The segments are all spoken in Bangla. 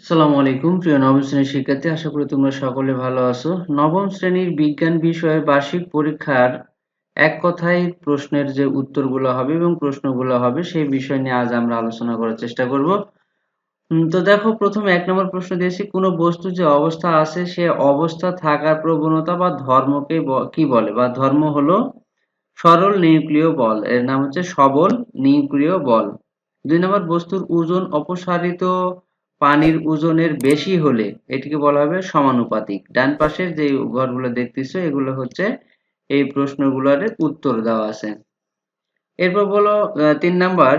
আসসালামু আলাইকুম, প্রিয় নবম শ্রেণির শিক্ষার্থী, আশা করি তোমরা সকলে ভালো আছো। নবম শ্রেণির বিজ্ঞান বিষয়ে বার্ষিক পরীক্ষার এক কথায় প্রশ্নের যে উত্তরগুলো হবে এবং প্রশ্নগুলো হবে, সেই বিষয় নিয়ে আজ আমরা আলোচনা করার চেষ্টা করব। তো দেখো, প্রথমে এক নম্বর প্রশ্ন দিয়েছি, কোনো বস্তু যে অবস্থা আছে, সে অবস্থা থাকার প্রবণতা বা ধর্মকে কি বলে? বা ধর্ম হলো সরল নিউক্লিয় বল, এর নাম হচ্ছে সবল নিউক্লিয় বল। দুই নম্বর, বস্তুর ওজন অপসারিত পানির ওজনের বেশি হলে এটিকে বলা হবে সমানুপাতিক। ডান পাশের যে ঘরগুলো দেখতেছো, এগুলো হচ্ছে এই প্রশ্নগুলোর উত্তর দেওয়া আছে। এরপর বলো তিন নাম্বার,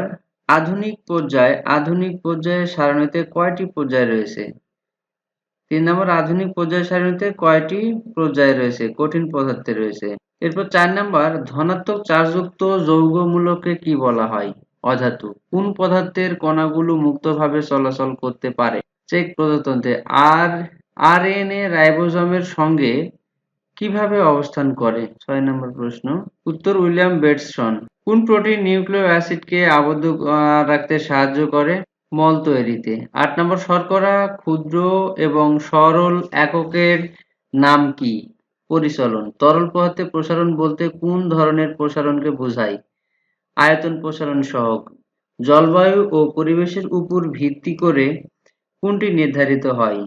আধুনিক পর্যায়ে আধুনিক পর্যায়ে সারণীতে কয়টি পর্যায় রয়েছে? তিন নম্বর, আধুনিক পর্যায় সারণীতে কয়টি পর্যায় রয়েছে? কঠিন পদার্থে রয়েছে। এরপর চার নাম্বার, ধনাত্মক চার্জযুক্ত যৌগমূলকে কি বলা হয়? অধাতু। কোন পদার্থের কণাগুলো মুক্তভাবে চলাচল করতে পারে? চেক প্রজাতন্ত্রে, আর, আরএনএ রাইবোজমের সঙ্গে কীভাবে অবস্থান করে? ছয় নম্বর প্রশ্ন। উত্তর উইলিয়াম বেটসন। কোন প্রোটিন নিউক্লিয় অ্যাসিডকে আবদ্ধ রাখতে সাহায্য করে? মল তৈরিতে। আট নম্বর, শর্করা, ক্ষুদ্র এবং সরল এককের নাম কি? পরিচলন। তরল পদার্থে প্রসারণ বলতে কোন ধরনের প্রসারণকে বোঝায়? আয়তন প্রসারণ সহক জলবায়ু ও পরিবেশের উপর ভিত্তি করে কোনটি নির্ধারিত হয়?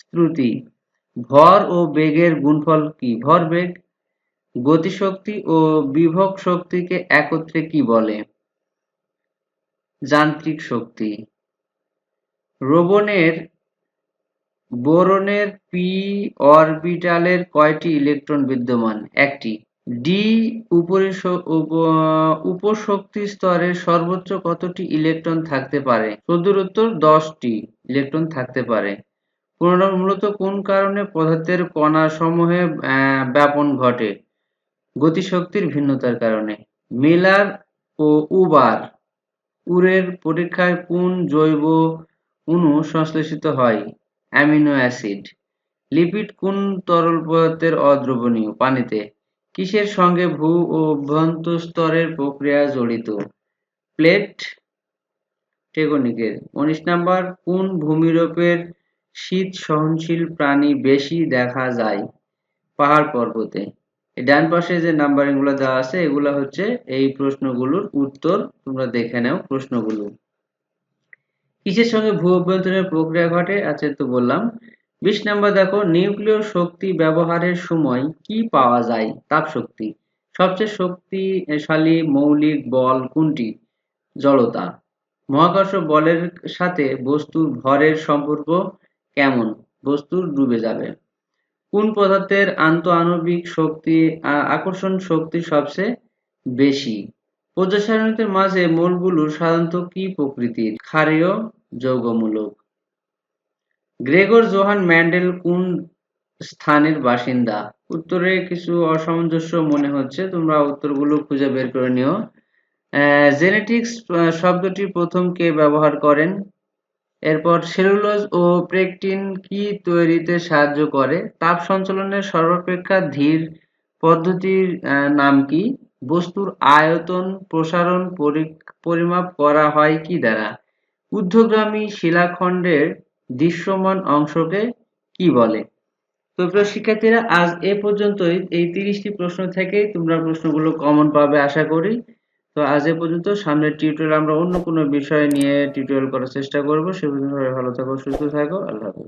শ্রুতি ভর ও বেগের গুণফল কি? ভর, বেগ, গতিশক্তি ও বিভব শক্তিকে একত্রে কি বলে? যান্ত্রিক শক্তি, রোবনের, বোরনের পি অরবিটালের কয়টি ইলেকট্রন বিদ্যমান? একটি। ডি উপশক্তি স্তরে সর্বোচ্চ কতটি ইলেকট্রন থাকতে পারে? চোদ্দোর উত্তর, দশটি ইলেকট্রন থাকতে পারে। মূলত কোন কারণে পদার্থের কণা সমূহে ব্যাপন ঘটে? গতিশক্তির ভিন্নতার কারণে। মেলার ও উবার উরের পরীক্ষায় কোন জৈব অণু সংশ্লেষিত হয়? Amino acid. লিপিড কোন তরল পদার্থের অদ্রবণীয়? পানিতে। কিসের সঙ্গে ভূ ও অভ্যন্তস্তরের প্রক্রিয়া জড়িত? প্লেট টেকনিকের উনিশ নাম্বার, কোন ভূমিরূপের শীত সহনশীল প্রাণী বেশি দেখা যায়? পাহাড় পর্বতে। ডান পাশে যে নাম্বারিংগুলো দেওয়া আছে, এগুলো হচ্ছে এই প্রশ্নগুলোর উত্তর। তোমরা দেখে নাও প্রশ্নগুলো। কিসের সঙ্গে ভূ অভ্যন্তরের প্রক্রিয়া ঘটে? আছে তো বললাম। বিশ নম্বর দেখো, নিউক্লিয় শক্তি ব্যবহারের সময় কি পাওয়া যায়? তাপ শক্তি সবচেয়ে শক্তিশালী মৌলিক বল কোনটি? জড়তা। মহাকর্ষ বলের সাথে বস্তুর ভরের সম্পর্ক কেমন? বস্তুর ডুবে যাবে। কোন পদার্থের আন্তঃআণবিক শক্তি আকর্ষণ শক্তি সবচেয়ে বেশি? প্রজাসারণীতে মাঝে মূলগুলো সাধারণত কি প্রকৃতির? ক্ষারীয় যৌগমূলক। গ্রেগর জোহান ম্যান্ডেল কোন স্থানের বাসিন্দা? উত্তরে কিছু অসামঞ্জস্য মনে হচ্ছে, তোমরা উত্তরগুলো খুঁজে বের করে নিও। জেনেটিক্স শব্দটি প্রথম কে ব্যবহার করেন। এরপর সেলুলোজ ও প্রেকটিন কি তৈরিতে সাহায্য করে? তাপ সঞ্চালনের সর্বাপেক্ষা ধীর পদ্ধতির নাম কি? বস্তুর আয়তন প্রসারণ পরিমাপ করা হয় কি দ্বারা? ঊর্ধ্বগামী শিলাখণ্ডের দৃশ্যমান অংশকে কি বলে? তো প্রিয় শিক্ষার্থীরা, আজ এ পর্যন্তই। এই তিরিশটি প্রশ্ন থেকে তোমরা প্রশ্নগুলো কমন পাবে, আশা করি। তো আজ এ পর্যন্ত। সামনের টিউটোরিয়াল আমরা অন্য কোনো বিষয় নিয়ে টিউটোরিয়াল করার চেষ্টা করব। সে পর্যন্ত ভালো থাকো, সুস্থ থাকো। আল্লাহ হাফিজ।